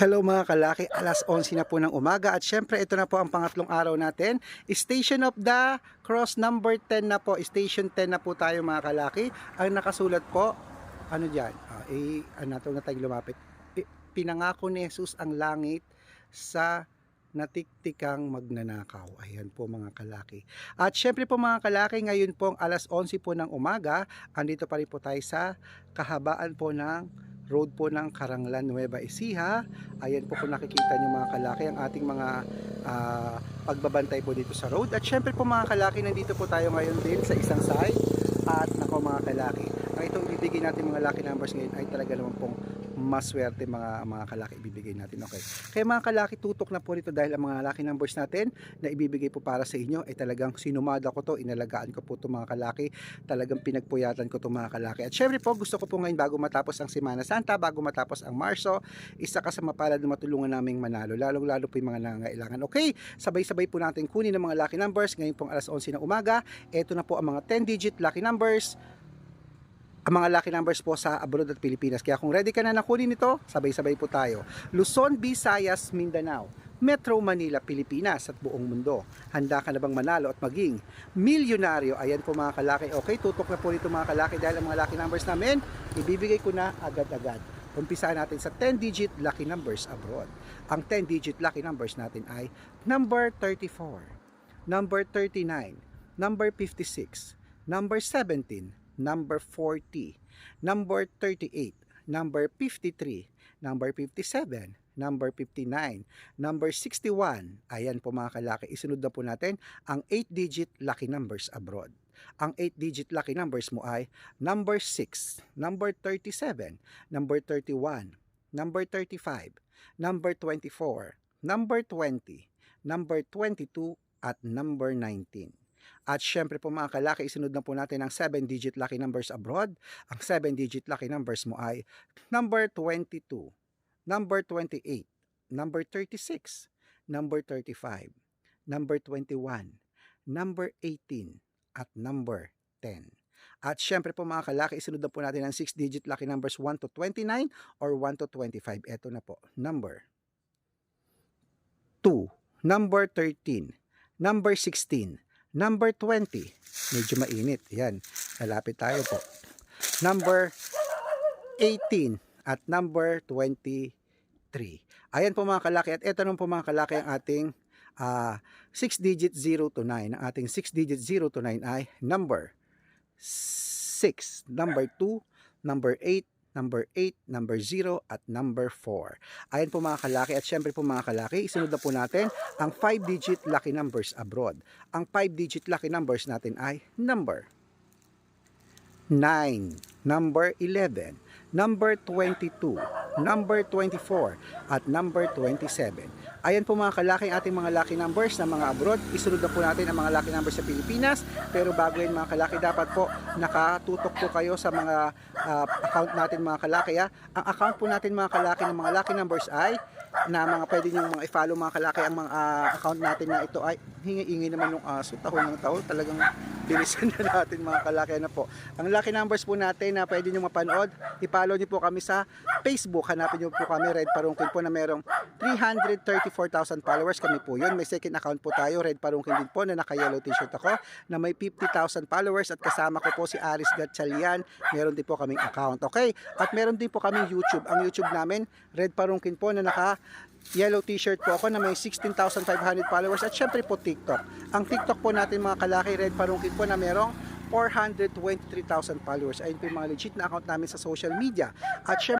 Hello mga kalaki, alas 11 na po ng umaga at syempre ito na po ang pangatlong araw natin. Station of the cross number 10 na po, station 10 na po tayo mga kalaki. Ang nakasulat po, ano dyan, ah, eh, ano na na tayong lumapit. Eh, pinangako ni Jesus ang langit sa natiktikang magnanakaw. Ayan po mga kalaki. At syempre po mga kalaki, ngayon po alas 11 po ng umaga, andito pa rin po tayo sa kahabaan po ng road po ng Karanglan Nueva Ecija. Ayan po kung nakikita nyo mga kalaki ang ating mga ah, pagbabantay po dito sa road. At syempre po mga kalaki, nandito po tayo ngayon din sa isang side. At nako mga kalaki, ang itong ibibigay natin mga lucky numbers ngayon ay talaga naman pong maswerte mga mga kalaki ibibigay natin. Okay. Kaya mga kalaki, tutok na po rito dahil ang mga lucky numbers natin na ibibigay po para sa inyo ay talagang sinumada ko to, inalagaan ko po to mga kalaki talagang pinagpuyatan ko itong mga kalaki. At syempre po, gusto ko po ngayon bago matapos ang Semana Santa, bago matapos ang Marso, isa ka sa mapalad na matulungan naming manalo, lalong-lalo po yung mga nangangailangan. Okay, sabay-sabay po natin kunin ang mga lucky numbers. Ngayon pong alas 11 ng umaga, ito na po ang mga 10-digit lucky numbers ang mga lucky numbers po sa abroad at Pilipinas. Kaya kung ready ka na nakunin ito, sabay-sabay po tayo. Luzon, Visayas, Mindanao, Metro Manila, Pilipinas at buong mundo. Handa ka na bang manalo at maging milyonaryo? Ayan po mga kalaki. Okay, tutok na po dito mga kalaki dahil ang mga lucky numbers namin, ibibigay ko na agad-agad. Umpisa natin sa 10-digit lucky numbers abroad. Ang 10-digit lucky numbers natin ay number 34, number 39, number 56, number 17, number 40, number 38, number 53, number 57, number 59, number 61. Ayan po mga kalaki, isunod na po natin ang 8-digit lucky numbers abroad. Ang 8-digit lucky numbers mo ay number 6, number 37, number 31, number 35, number 24, number 20, number 22, at number 19. At syempre po mga kalaki, isunod na po natin ang 7-digit lucky numbers abroad. Ang 7-digit lucky numbers mo ay number 22, number 28, number 36, number 35, number 21, number 18, at number 10. At syempre po mga kalaki, isunod na po natin ang 6-digit lucky numbers 1 to 29 or 1 to 25. Ito na po, number 2, number 13, number 16, number 20. Medyo mainit. Yan, lalapit tayo po. Number 18 at number 23. Ayan po mga kalaki. At ito naman po mga kalaki ang ating 6 digit 0 to 9. Ang ating 6 digit 0 to 9 ay number 6, number 2, number 8, number 8, number 0, at number 4. Ayan po mga kalaki. At syempre po mga kalaki, isunod na po natin ang 5-digit lucky numbers abroad. Ang 5-digit lucky numbers natin ay number 9, number 11, number 22, number 24, at number 27. Ayan po mga kalaki ating mga lucky numbers na mga abroad. Isunod na po natin ang mga lucky numbers sa Pilipinas. Pero bago yun mga kalaki, dapat po nakatutok po kayo sa mga ah, account natin mga kalaki. Ha? Ang account po natin mga kalaki ng mga lucky numbers ay na mga pwede nyo mga i-follow mga kalaki ang mga ah, account natin na ito. Ay hingi-ingi naman yung aso. Tahon ng tahon talagang bilisan na natin mga kalaki na po. Ang lucky numbers po natin na pwede nyo mapanood i-follow nyo po kami sa Facebook. Hanapin nyo po kami Red Parungkin po na merong 334,000 followers. Kami po yun. May second account po tayo Red Parungkin din po na naka yellow t-shirt ako na may 50,000 followers. At kasama ko po si Aris Gatchalian. Meron din po kaming account. Okay? At meron din po kaming YouTube. Ang YouTube namin Red Parungkin po na naka yellow t-shirt po ako na may 16,500 followers at syempre po TikTok. Ang TikTok po natin mga kalaki red parungkit po na merong 423,000 followers. Ayun po yung mga legit na account namin sa social media. At syempre